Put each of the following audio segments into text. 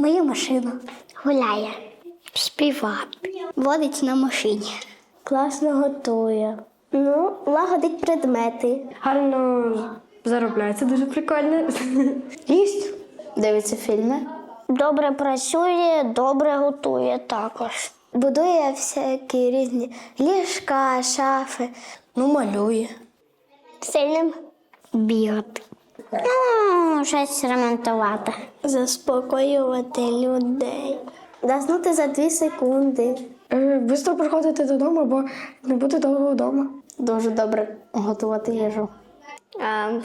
Мою машину. Гуляє. Співати. Водить на машині. Класно готує. Ну, лагодить предмети. Гарно заробляє. Це дуже прикольно. Їсть. Дивиться фільми. Добре працює, добре готує також. Будує всякі різні ліжка, шафи. Ну, малює. Сильним бігати. Ну, щось ремонтувати. Заспокоювати людей. Заснути за дві секунди. Е, Бистро приходити додому, бо не бути довго вдома. Дуже добре готувати їжу.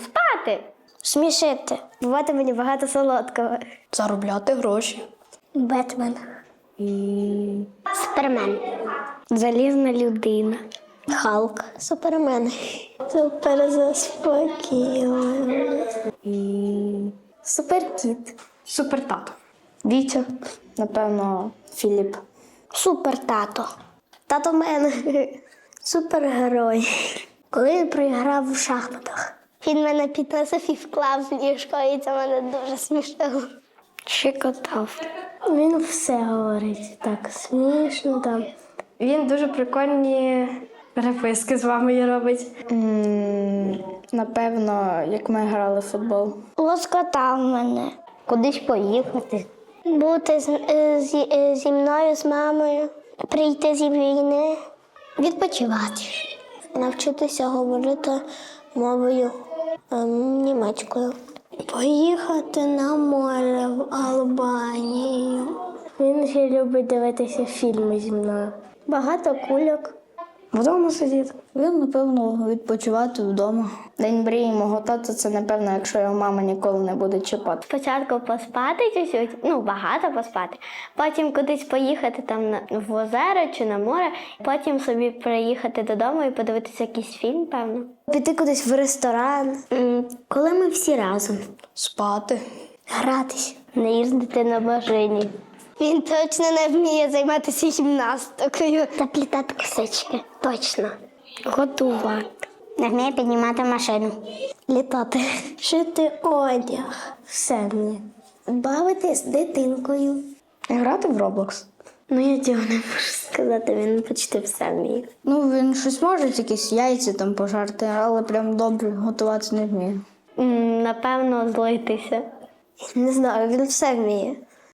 спати. Смішити. Бувати мені багато солодкого. Заробляти гроші. Бетмен. І Супермен. Залізна людина. Халк. Супермен. Супер заспокійливий. І Суперкіт. Супер тато. Вітя. Напевно, Філіп. Супер тато. Тато мен. Супергерой. Коли він проіграв у шахматах. Він мене підносив і вклав з ліжко, і це мене дуже смішило. Щекотав. Він все говорить так смішно там. Він дуже прикольні переписки з вами робить. Напевно, як ми грали в футбол. Лоскотав мене. Кудись поїхати. Бути з, е, зі, е, зі мною, з мамою, прийти зі війни, відпочивати. Навчитися говорити мовою ем, німецькою. Поїхати на море в Албанію. Він ще любить дивитися фільми зі мною. Багато кульок. Вдома сидіти. Він, напевно, відпочивати вдома. День мрії мого тата це, напевно, якщо його мама ніколи не буде чіпати. Спочатку поспати чуть-чуть, ну багато поспати, потім кудись поїхати там на в озеро чи на море, потім собі приїхати додому і подивитися якийсь фільм, певно. Піти кудись в ресторан. Коли ми всі разом. Спати. Гратись. Не їздити на машині. Він точно не вміє займатися гімнастикою. Та плітати косички. Точно. Готувати. Не вміє піднімати машину. Літати. Шити одяг. Все вміє. Бавитись з дитинкою. Грати в Roblox. Ну, я цього не можу сказати, він почти все вміє. Ну, він щось може, якісь яйця там пожарти, але прям добре готувати не вміє. Напевно, злитися. Не знаю, він все вміє.